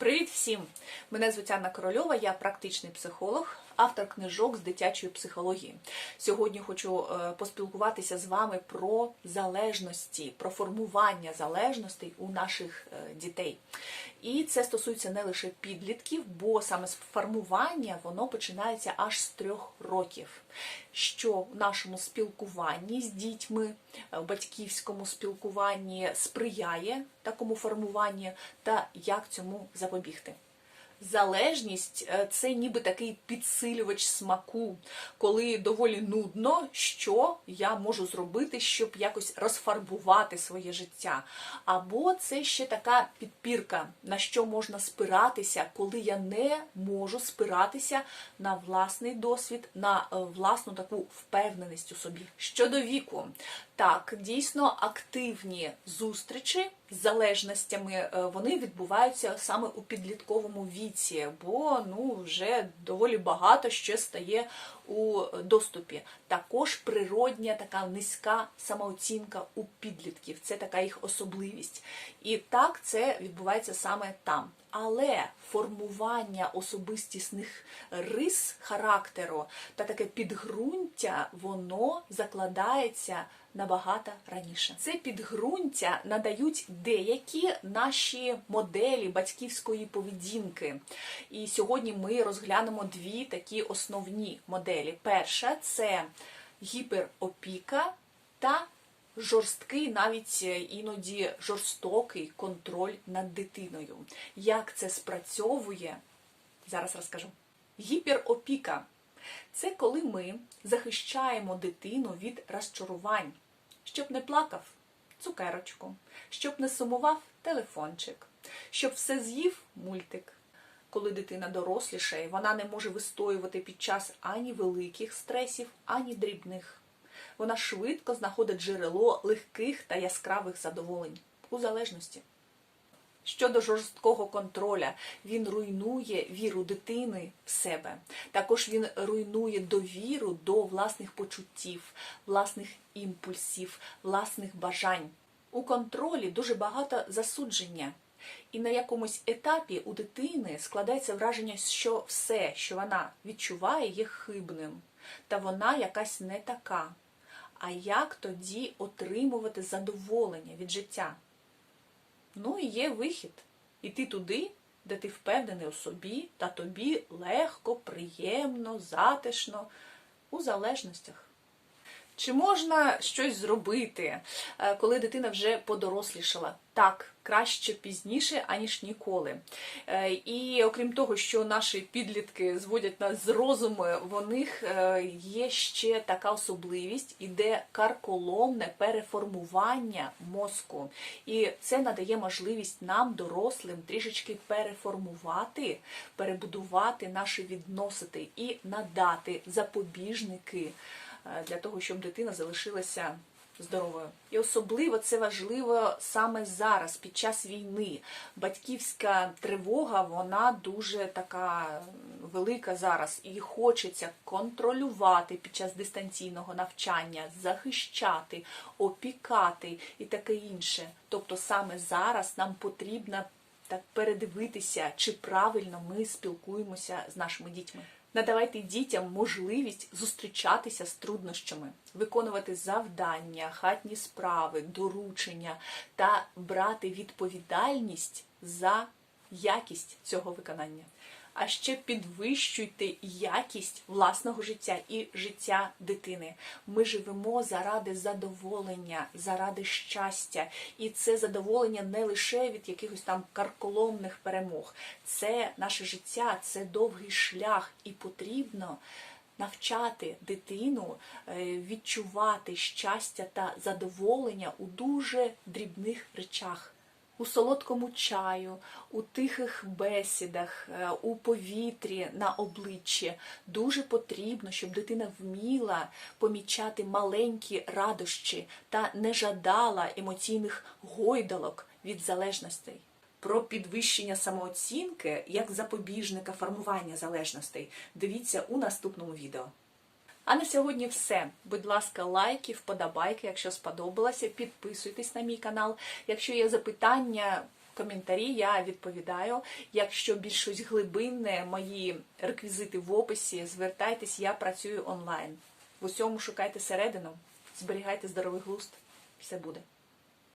Привіт всім! Мене звуть Анна Корольова, я практичний психолог, автор книжок з дитячої психології. Сьогодні хочу е, поспілкуватися з вами про залежності, про формування залежностей у наших е, дітей. І це стосується не лише підлітків, бо саме з формування воно починається аж з трьох років. Що в нашому спілкуванні з дітьми, е, в батьківському спілкуванні сприяє такому формуванню, та як цьому запобігти. Залежність е, це ніби такий підсилювач смаку, коли доволі нудно, що я можу зробити, щоб якось розфарбувати своє життя. Або це ще така підпірка, на що можна спиратися, коли я не можу спиратися на власний досвід, на е, власну таку впевненість у собі. Щодо віку, так, дійсно активні зустрічі з залежностями е, вони відбуваються саме у підлітковому віці, бо ну вже доволі багато що стає у доступі. Також природня така низька самооцінка у підлітків. Це така їх особливість. І так це відбувається саме там. Але формування особистісних рис характеру та таке підґрунтя, воно закладається набагато раніше. Це підґрунтя надають деякі наші моделі батьківської поведінки. І сьогодні ми розглянемо дві такі основні моделі. Перша це гіперопіка та жорсткий, навіть іноді жорстокий контроль над дитиною. Як це спрацьовує? Зараз розкажу. Гіперопіка це коли ми захищаємо дитину від розчарувань, щоб не плакав цукерочку, щоб не сумував телефончик, щоб все з'їв мультик. Коли дитина дорослішає, вона не може вистоювати під час ані великих стресів, ані дрібних. Вона швидко знаходить джерело легких та яскравих задоволень у залежності. Щодо жорсткого контроля, він руйнує віру дитини в себе. Також він руйнує довіру до власних почуттів, власних імпульсів, власних бажань. У контролі дуже багато засудження. І на якомусь етапі у дитини складається враження, що все, що вона відчуває, є хибним, та вона якась не така. А як тоді отримувати задоволення від життя? Ну і є вихід. Іти туди, де ти впевнений у собі, та тобі легко, приємно, затишно, у залежностях. Чи можна щось зробити, е, коли дитина вже подорослішала? Так, краще пізніше, аніж ніколи. Е, І окрім того, що наші підлітки зводять нас з розуму, в них е, є ще така особливість, іде карколомне переформування мозку. І це надає можливість нам, дорослим, трішечки переформувати, перебудувати наші відносини і надати запобіжники для того, щоб дитина залишилася здоровою. І особливо це важливо саме зараз, під час війни. Батьківська тривога, вона дуже така велика зараз, і хочеться контролювати під час дистанційного навчання, захищати, опікати і таке інше. Тобто саме зараз нам потрібно так передивитися, чи правильно ми спілкуємося з нашими дітьми. Надавайте дітям можливість зустрічатися з труднощами, виконувати завдання, хатні справи, доручення та брати відповідальність за якість цього виконання. А ще підвищуйте якість власного життя і життя дитини. Ми живемо заради задоволення, заради щастя. І це задоволення не лише від якихось там карколомних перемог. Це наше життя, це довгий шлях, і потрібно. Навчати дитину е, відчувати щастя та задоволення у дуже дрібних речах у солодкому чаю, у тихих бесідах, е, у повітрі на обличчі. Дуже потрібно, щоб дитина вміла помічати маленькі радощі та не жадала емоційних гойдалок від залежностей. Про підвищення самооцінки як запобіжника формування залежностей дивіться у наступному відео. А на сьогодні все. Будь ласка, лайки, вподобайки, якщо сподобалося, підписуйтесь на мій канал. Якщо є запитання, коментарі, я відповідаю. Якщо більш щось глибинне, мої реквізити в описі, звертайтесь, я працюю онлайн. В усьому шукайте середину, зберігайте здоровий глузд, все буде.